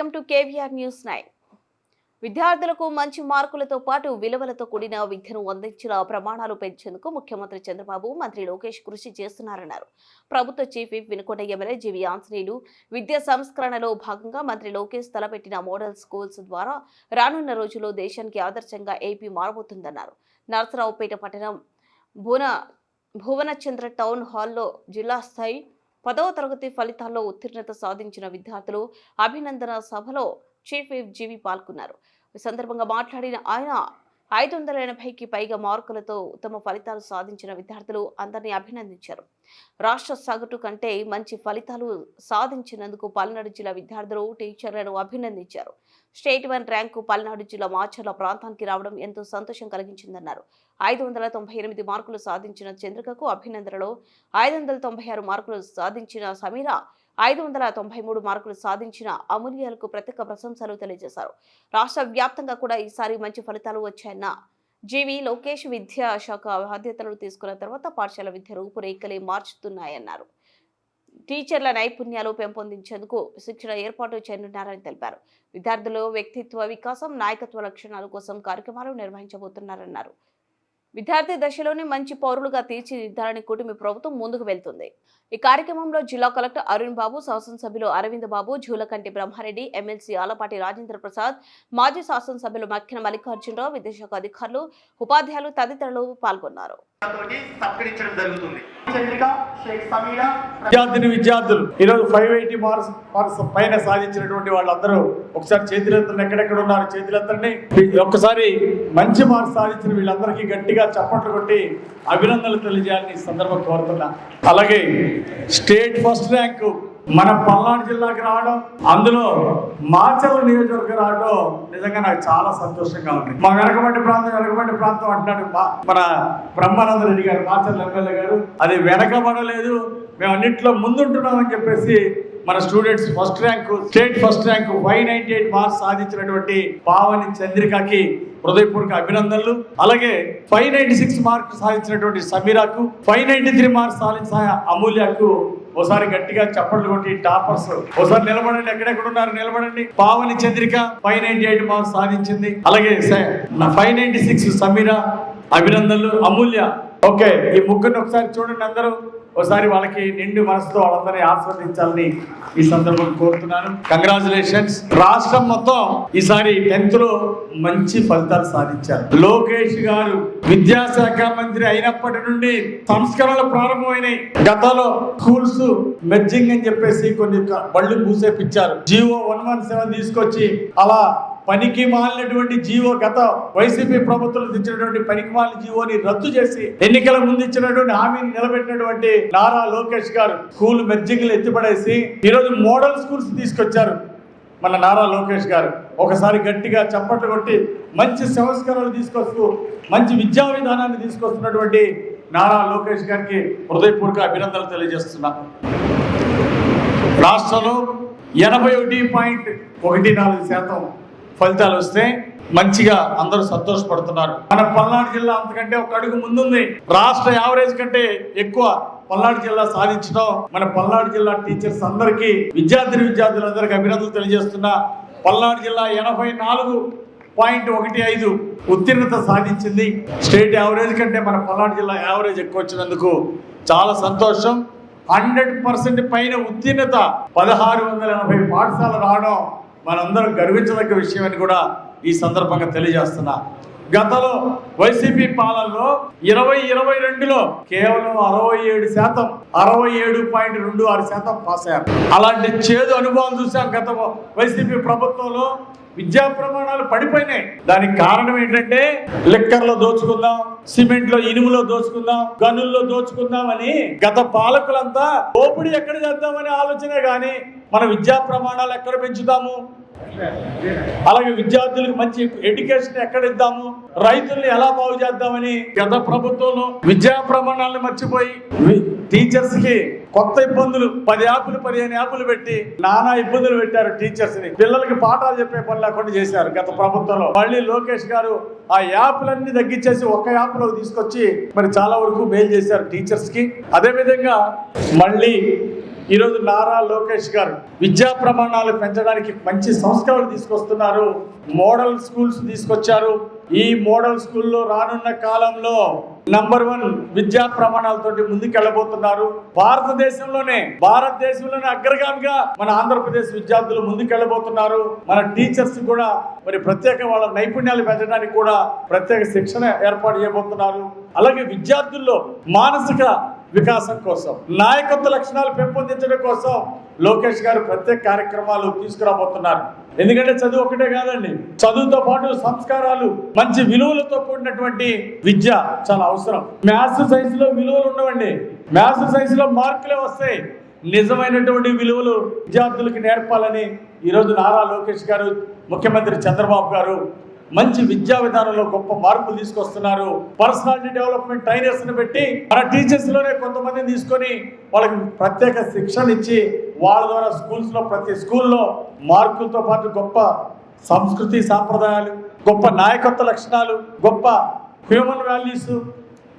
Welcome to KVR news nine. విద్యార్థులకు మంచి మార్కులతో పాటు విలువలతో కూడిన విద్యను అందించిన ప్రమాణాలు పెంచేందుకు ముఖ్యమంత్రి చంద్రబాబు మంత్రి లోకేష్ కృషి చేస్తున్నారన్నారు. ప్రభుత్వ chief whip Vinukonda MLA GV Anjaneyulu విద్యా సంస్కరణలో భాగంగా మంత్రి లోకేష్ తలపెట్టిన మోడల్ స్కూల్స్ ద్వారా రానున్న రోజుల్లో దేశానికి ఆదర్శంగా ఏపీ మారబోతుందన్నారు. నరసరావుపేట పట్టణం భువన భువనచంద్ర టౌన్ హాల్లో జిల్లా స్థాయి పదవ తరగతి ఫలితాల్లో ఉత్తీర్ణత సాధించిన విద్యార్థులు అభినందన సభలో చీఫ్ విప్ జీవి పాల్గొన్నారు. ఈ సందర్భంగా మాట్లాడిన ఆయన ఐదు వందల ఎనభైకి పైగా మార్కులతో ఉత్తమ ఫలితాలు సాధించిన విద్యార్థులు అందరినీ అభినందించారు. రాష్ట్ర సగటు కంటే మంచి ఫలితాలు సాధించినందుకు పల్నాడు జిల్లా విద్యార్థులు టీచర్లను అభినందించారు. స్టేట్ వన్ ర్యాంకు పల్నాడు జిల్లా మాచర్ల ప్రాంతానికి రావడం ఎంతో సంతోషం కలిగించిందన్నారు. ఐదు వందల తొంభై ఎనిమిది మార్కులు సాధించిన చంద్రికకు అభినందనలో. ఐదు వందల తొంభై ఆరు మార్కులు సాధించిన సమీర ఐదు వందల తొంభై మూడు మార్కులు సాధించిన అమూల్యాలకు ప్రత్యేక ప్రశంసలు తెలియజేశారు. రాష్ట్ర వ్యాప్తంగా కూడా ఈసారి మంచి ఫలితాలు వచ్చాయన్న జీవి లోకేష్ విద్యా శాఖ బాధ్యతలు తీసుకున్న తర్వాత పాఠశాల విద్య రూపురేఖలే మార్చుతున్నాయన్నారు. టీచర్ల నైపుణ్యాలు పెంపొందించేందుకు శిక్షణ ఏర్పాటు చేయనున్నారని తెలిపారు. విద్యార్థులు వ్యక్తిత్వ వికాసం నాయకత్వ లక్షణాల కోసం కార్యక్రమాలు నిర్వహించబోతున్నారన్నారు. విద్యార్థి దశలోనే మంచి పౌరులుగా తీర్చిదిద్దాలని కూటమి ప్రభుత్వం ముందుకు వెళ్తుంది. ఈ కార్యక్రమంలో జిల్లా కలెక్టర్ అరుణ్ బాబు శాసనసభ్యులు అరవింద్ బాబు జూలకంటి బ్రహ్మారెడ్డి ఎమ్మెల్సీ ఆలపాటి రాజేంద్ర ప్రసాద్ మాజీ శాసనసభ్యులు మక్కిన మల్లికార్జునరావు విద్యాశాఖ అధికారులు ఉపాధ్యాయులు తదితరులు పాల్గొన్నారు. సత్కరించడం జరుగుతుంది. చంద్రిక షేక్ సమీరా విద్యార్థిని విద్యార్థులు. ఈరోజు ఫైవ్ ఎయిటీ మార్క్స్ మార్క్స్ పైన సాధించినటువంటి వాళ్ళందరూ ఒకసారి చేతులెత్తండి ఎక్కడెక్కడ ఉన్నారు చేతులెత్తండి ఒక్కసారి మంచి మార్క్స్ సాధించిన వీళ్ళందరికీ గట్టిగా చప్పట్లు కొట్టి అభినందనలు తెలియజేయాలని ఈ సందర్భం కోరుతున్నా. అలాగే స్టేట్ ఫస్ట్ ర్యాంకు మన పల్నాడు జిల్లాకి రావడం అందులో మాచల నియోజకవర్గం రావడం నిజంగా నాకు చాలా సంతోషంగా ఉంది. మా వెనకబడి ప్రాంతం వెనకబడి ప్రాంతం అంటున్నాడు మన బ్రహ్మానంద రెడ్డి గారు మాచల ఎమ్మెల్యే గారు. అది వెనకబడలేదు. మేము అన్నింటిలో ముందుంటున్నామని చెప్పేసి మన students first rank state first rank five ninety eight marks సాధించినటువంటి పావని చంద్రికకి హృదయపూర్వక అభినందనలు. అలాగే ఫైవ్ నైన్టీ సిక్స్ మార్క్స్ సాధించినటువంటి సమీరాకు ఫైవ్ నైన్టీ త్రీ మార్క్స్ సాధించిన అమూల్యకు ఓసారి గట్టిగా చప్పట్లు కొట్టి టాపర్స్. ఒకసారి నిలబడండి ఎక్కడెక్కడ ఉన్నారు? నిలబడండి. Pavani Chandrika five ninety eight marks సాధించింది. అలాగే ఫైవ్ నైన్టీ సిక్స్ సమీర అభినందనలు అమూల్య. ఓకే ఈ ముగ్గురిని ఒకసారి చూడండి అందరూ. ఒకసారి వాళ్ళకి నిండు మనసుతో వాళ్ళందరినీ ఆస్వాదించాలని ఈ సందర్భంగా కోరుతున్నాను. కంగ్రాచులేషన్స్ రాష్ట్రం మొత్తం ఈసారి టెన్త్లో మంచి ఫలితాలు సాధించారు. లోకేష్ గారు విద్యాశాఖ మంత్రి అయినప్పటి నుండి సంస్కరణలు ప్రారంభమైనాయి. గతంలో స్కూల్స్ మెర్జింగ్ అని చెప్పేసి కొన్ని బళ్ళు మూసేపించారు జియో వన్ వన్ సెవెన్ తీసుకొచ్చి అలా పనికి మాలినటువంటి జీవో గత వైసీపీ ప్రభుత్వం ఇచ్చినటువంటి పనికి మాలిన జీవోని రద్దు చేసి ఎన్నికల ముందు ఇచ్చినటువంటి హామీని నిలబెట్టినటువంటి నారా లోకేష్ గారు స్కూల్ మెర్జింగ్లు ఎత్తిపడేసి ఈరోజు మోడల్ స్కూల్స్ తీసుకొచ్చారు మన నారా లోకేష్ గారు. ఒకసారి గట్టిగా చప్పట్లు కొట్టి మంచి సంస్కరణలు తీసుకొస్తూ మంచి విద్యా విధానాన్ని తీసుకొస్తున్నటువంటి నారా లోకేష్ గారికి హృదయపూర్వక అభినందనలు తెలియజేస్తున్నా. రాష్ట్రంలో ఎనభై ఒకటి పాయింట్ ఒకటి నాలుగు శాతం ఫలితాలు వస్తే మంచిగా అందరూ సంతోషపడుతున్నారు. మన పల్నాడు జిల్లా అంతకంటే ఒక అడుగు ముందుంది. రాష్ట్ర యావరేజ్ కంటే ఎక్కువ పల్నాడు జిల్లా సాధించడం మన పల్నాడు జిల్లా టీచర్స్ అందరికీ విద్యార్థిని విద్యార్థులందరికీ అభినందనలు తెలియజేస్తున్నా పల్నాడు జిల్లా ఎనభై నాలుగు పాయింట్ ఒకటి ఐదు ఉత్తీర్ణత సాధించింది. స్టేట్ యావరేజ్ కంటే మన పల్నాడు జిల్లా యావరేజ్ ఎక్కువ వచ్చినందుకు చాలా సంతోషం. హండ్రెడ్ పర్సెంట్ పైన ఉత్తీర్ణత పదహారు వందల ఎనభై పాఠశాల రావడం మనందరం గర్వించదగ్గ విషయం అని కూడా ఈ సందర్భంగా తెలియజేస్తున్నా. గతంలో వైసీపీ పాలనలో ఇరవై ఇరవై రెండులో కేవలం అరవై ఏడు శాతం అరవై ఏడు పాయింట్ రెండు ఆరు శాతం పాస్ అయ్యారు. అలాంటి చేదు అనుభవాలు చూసాం గత వైసీపీ ప్రభుత్వంలో. విద్యా ప్రమాణాలు పడిపోయినాయి. దానికి కారణం ఏంటంటే లిక్కర్లో దోచుకుందాం సిమెంట్లో ఇనుములో దోచుకుందాం గనుల్లో దోచుకుందాం అని గత పాలకులంతా దోపిడీ ఎక్కడ చేద్దామని ఆలోచనే గాని మన విద్యా ప్రమాణాలు ఎక్కడ పెంచుతాము? అలాగే విద్యార్థులకు మంచి ఎడ్యుకేషన్ ఎక్కడ ఇద్దాము? రైతుల్ని ఎలా బాగు చేద్దామని గత ప్రభుత్వంలో విద్యా ప్రమాణాలను మర్చిపోయి టీచర్స్కి కొత్త ఇబ్బందులు పది యాపులు పదిహేను యాపులు పెట్టి నానా ఇబ్బందులు పెట్టారు టీచర్స్ని పిల్లలకి పాఠాలు చెప్పే పని లేకుండా చేశారు గత ప్రభుత్వంలో. మళ్ళీ లోకేష్ గారు ఆ యాప్లన్నీ తగ్గించేసి ఒక్క యాప్లో తీసుకొచ్చి మరి చాలా వరకు మేలు చేశారు టీచర్స్కి అదే విధంగా మళ్ళీ ఈరోజు నారా లోకేష్ గారు విద్యా ప్రమాణాలు పెంచడానికి మంచి సంస్కరణలు తీసుకొస్తున్నారు. మోడల్ స్కూల్స్ తీసుకొచ్చారు. ఈ మోడల్ స్కూల్లో రానున్న కాలంలో నంబర్ వన్ విద్యా ప్రమాణాలతోటి ముందుకెళ్ళబోతున్నారు. భారతదేశంలోనే భారతదేశంలోనే అగ్రగామిగా మన ఆంధ్రప్రదేశ్ విద్యార్థులు ముందుకెళ్ళబోతున్నారు. మన టీచర్స్ కూడా మరి ప్రత్యేక వాళ్ళ నైపుణ్యాలు పెంచడానికి కూడా ప్రత్యేక శిక్షణ ఏర్పాటు చేయబోతున్నారు. అలాగే విద్యార్థుల్లో మానసిక వికాసం కోసం నాయకత్వ లక్షణాలు పెంపొందించడం కోసం లోకేష్ గారు ప్రత్యేక కార్యక్రమాలు తీసుకురాబోతున్నారు. ఎందుకంటే చదువు ఒకటే కాదండి. చదువుతో పాటు సంస్కారాలు మంచి విలువలతో కూడినటువంటి విద్య చాలా అవసరం. మ్యాథ్స్ సైన్స్లో విలువలు ఉండవండి. మ్యాథ్స్ సైన్స్లో మార్కులే వస్తాయి. నిజమైనటువంటి విలువలు విద్యార్థులకు నేర్పాలని ఈరోజు నారా లోకేష్ గారు ముఖ్యమంత్రి చంద్రబాబు గారు మంచి విద్యా విధానంలో గొప్ప మార్పులు తీసుకొస్తున్నారు. పర్సనాలిటీ డెవలప్మెంట్ ట్రైనర్స్ని పెట్టి మన టీచర్స్లోనే కొంతమందిని తీసుకొని వాళ్ళకి ప్రత్యేక శిక్షణ ఇచ్చి వాళ్ళ ద్వారా స్కూల్స్లో ప్రతి స్కూల్లో మార్కులతో పాటు గొప్ప సంస్కృతి సాంప్రదాయాలు గొప్ప నాయకత్వ లక్షణాలు గొప్ప హ్యూమన్ వాల్యూస్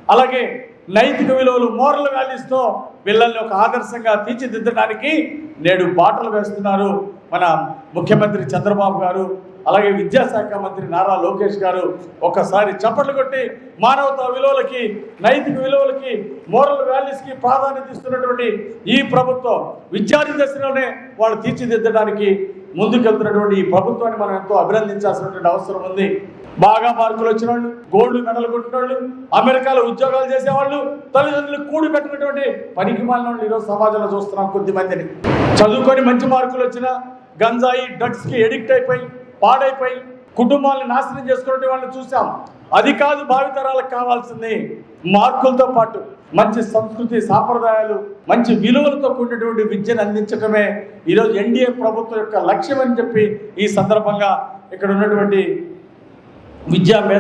అలాగే నైతిక విలువలు మోరల్ వాల్యూస్తో పిల్లల్ని ఒక ఆదర్శంగా తీర్చిదిద్దడానికి నేడు బాటలు వేస్తున్నారు మన ముఖ్యమంత్రి చంద్రబాబు గారు. అలాగే విద్యాశాఖ మంత్రి నారా లోకేష్ గారు ఒక్కసారి చప్పట్లు కొట్టి మానవతా విలువలకి నైతిక విలువలకి మోరల్ వాల్యూస్కి ప్రాధాన్యత ఇస్తున్నటువంటి ఈ ప్రభుత్వం విద్యార్థి దశలోనే వాళ్ళు తీర్చిదిద్దడానికి ముందుకెళ్తున్నటువంటి ఈ ప్రభుత్వాన్ని మనం ఎంతో అభినందించాల్సినటువంటి అవసరం ఉంది. బాగా మార్కులు వచ్చిన వాళ్ళు గోల్డ్ మెడల్ కొట్టిన వాళ్ళు అమెరికాలో ఉద్యోగాలు చేసేవాళ్ళు తల్లిదండ్రులు కూడి పెట్టినటువంటి పనికి మాలిన వాళ్ళు ఈరోజు సమాజంలో చూస్తున్నాం కొద్ది మందిని. చదువుకొని మంచి మార్కులు వచ్చిన గంజాయి డ్రగ్స్కి ఎడిక్ట్ అయిపోయి పాడైపోయి కుటుంబాలను నాశనం చేసుకునే వాళ్ళని చూసాం అది కాదు భావితరాలకు కావాల్సింది మార్కులతో పాటు మంచి సంస్కృతి సాంప్రదాయాలు మంచి విలువలతో కూడినటువంటి విద్యను అందించడమే ఈరోజు ఎన్డీఏ ప్రభుత్వం యొక్క లక్ష్యం అని చెప్పి ఈ సందర్భంగా ఇక్కడ ఉన్నటువంటి విద్యా